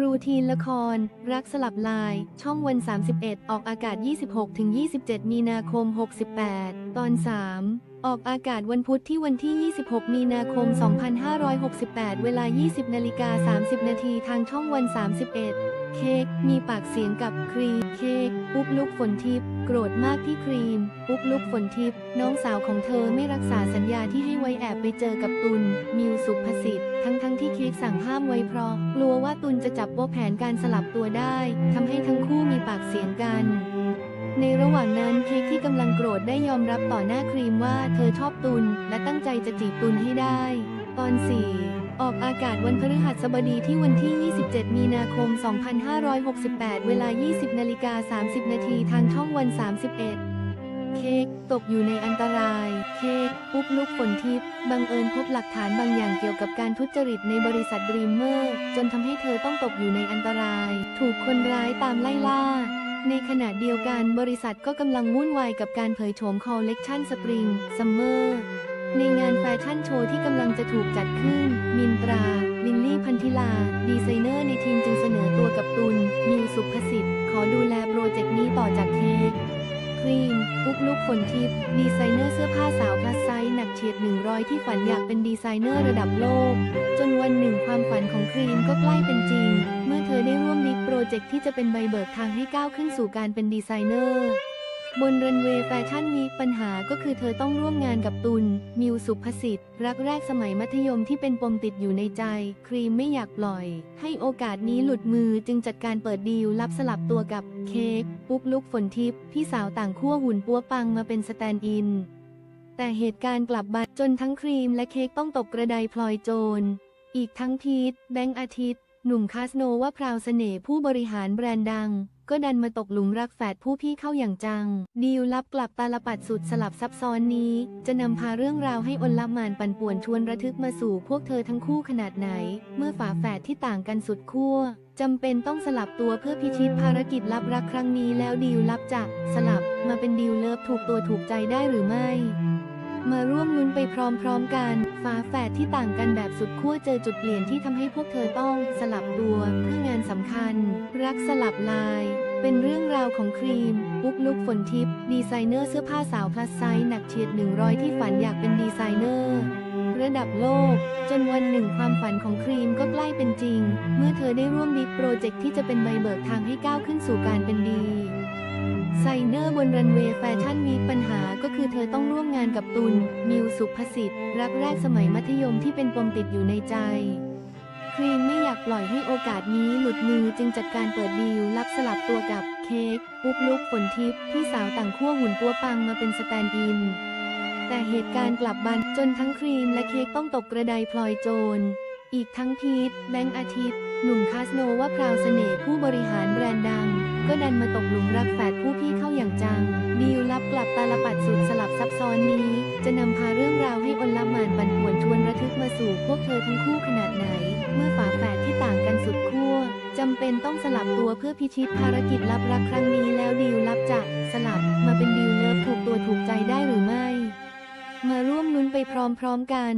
รูทีนละคร รักสลับลาย ช่องวัน 31 ออกอากาศ 26-27 มีนาคม 68 ตอน 3 ออกอากาศวันพุธที่วันที่ 26 มีนาคม 2568 เวลา 20 นาฬิกา 30 นาทีทางช่องวัน 31 เค้กมีปากเสียงกับครีมเค้กปุ๊กลุกฝนทิพย์โกรธมากที่ครีม ปุ๊กลุกฝนทิพย์น้องสาวของเธอไม่รักษาสัญญาที่ให้ไว้แอบไปเจอกับตุลมิวสุภสิทธิ์ทั้งทั้งที่เค้กสั่งห้ามไว้เพราะ กลัวว่าตุลจะจับโป๊ะแผนการสลับตัวได้ทำให้ทั้งคู่มีปากเสียงกัน ในระหว่างนั้นเค้กที่กำลังโกรธได้ยอมรับต่อหน้าครีมว่าเธอชอบตุลและตั้งใจจะจีบตุลให้ได้ ตอน 4 ออกอากาศวันพฤหัสบดีที่วันที่ 27 มีนาคม 2568 เวลา 20นาฬิกา30 นาทีทางช่องวัน 31เค้กตกอยู่ในอันตราย เค้กปุ๊กลุกฝนทิพย์บังเอิญพบหลักฐานบางอย่างเกี่ยวกับการทุจริตในบริษัทดรีมเมอร์ จนทำให้เธอต้องตกอยู่ในอันตราย ถูกคนร้ายตามไล่ล่า ในขณะเดียวกันบริษัทก็กำลังวุ่นวายกับการเผยโฉมคอลเลกชันสปริงซัมเมอร์ในงานแฟชั่นโชว์ที่กำลังจะถูกจัดขึ้น มินตรา ลินลี่พันธิลา ดีไซเนอร์ในทีมจึงเสนอตัวกับตุลมิวสุภสิทธิ์ ขอดูแลโปรเจกต์นี้ต่อจากเค้ก ครีมปุ๊กลุกฝนทิพย์ดีไซเนอร์เสื้อผ้าสาวพลัสไซส์หนักเฉียด 100 ที่ฝันอยากเป็นดีไซเนอร์ระดับโลก จนวันหนึ่งความฝันของครีมก็ใกล้เป็นจริง เมื่อเธอได้ร่วมบิ๊กโปรเจกต์ที่จะเป็นใบเบิกทางให้ก้าวขึ้นสู่การเป็นดีไซเนอร์ บนรันเวย์แฟชั่นวีคปัญหาก็คือเธอต้องร่วมงานกับตุล มิวสุภสิทธิ์ รักแรกสมัยมัธยมที่เป็นปมติดอยู่ในใจ ครีมไม่อยากปล่อย ให้โอกาสนี้หลุดมือจึงจัดการเปิดดีลรับสลับตัวกับเค้กปุ๊กลุกฝนทิพย์พี่สาวต่างขั้วหุ่นปัวปังมาเป็นสแตนด์อิน แต่เหตุการณ์กลับบัดจนทั้งครีมและเค้กต้องตกกระไดพลอยโจร อีกทั้งพีทแบงค์อาทิตย์ หนุ่มคาสโนว่าพราวเสน่ห์ผู้บริหารแบรนด์ดัง ก็ดันมาตกหลุมรักแฝดผู้พี่เข้าอย่างจัง ดีลลับกลับตาลปัดสุดสลับซับซ้อนนี้ จะนำพาเรื่องราวให้อนละมานปั่นป่วนชวนระทึกมาสู่พวกเธอทั้งคู่ขนาดไหน เมื่อฝาแฝดที่ต่างกันสุดขั้วจำเป็นต้องสลับตัวเพื่อพิชิตภารกิจลับรักครั้งนี้แล้วดีลลับจากสลับมาเป็นดีลเลิฟถูกตัวถูกใจได้หรือไม่ มาร่วมลุ้นไปพร้อมๆกันฝาแฝดที่ต่างกันแบบสุดขั้วเจอจุดเปลี่ยนที่ทำให้พวกเธอต้องสลับตัวเพื่องานสำคัญ รักสลับลาย เป็นเรื่องราวของครีม ปุ๊กลุกฝนทิพย์ดีไซเนอร์เสื้อผ้าสาวพลัสไซส์หนักเฉียด 100 ที่ฝันอยากเป็นดีไซเนอร์ระดับโลก จนวันหนึ่งความฝันของครีมก็ใกล้เป็นจริง เมื่อเธอได้ร่วมบิ๊กโปรเจกต์ที่จะเป็นใบเบิกทางให้ก้าวขึ้นสู่การเป็นดี ไซเนอร์บนรันเวย์แฟชั่นวีคปัญหาก็คือเธอต้องร่วมงานกับตุล มิวสุภสิทธิ์ รักแรกสมัยมัธยมที่เป็นปมติดอยู่ในใจ ครีมไม่อยากปล่อยให้โอกาสนี้หลุดมือจึงจัดการเปิดดีลรับสลับตัวกับเค้กปุ๊กลุกฝนทิพย์พี่สาวต่างขั้วหุ่นปัวปังมาเป็นสแตนด์อิน แต่เหตุการณ์กลับบันจนทั้งครีมและเค้กต้องตกกระไดพลอยโจร อีกทั้งพีทแบงค์อาทิตย์ หนุ่มคาสโนว่าพราวเสน่ห์ผู้บริหารแบรนด์ดัง ก็ดันมาตกหลุมรักแฝดผู้พี่เข้าอย่างจัง ดีลลับกลับตาลปัดสุดสลับซับซ้อนนี้ จะนำพาเรื่องราวให้อนละหมานปั่นป่วนชวนระทึกมาสู่พวกเธอทั้งคู่ขนาดไหน เมื่อฝาแฝดที่ต่างกันสุดขั้วจำเป็นต้องสลับตัวเพื่อพิชิตภารกิจลับรักครั้งนี้แล้วดีลลับจากสลับมาเป็นดีลเลิฟถูกตัวถูกใจได้หรือไม่ มาร่วมลุ้นไปพร้อมๆกัน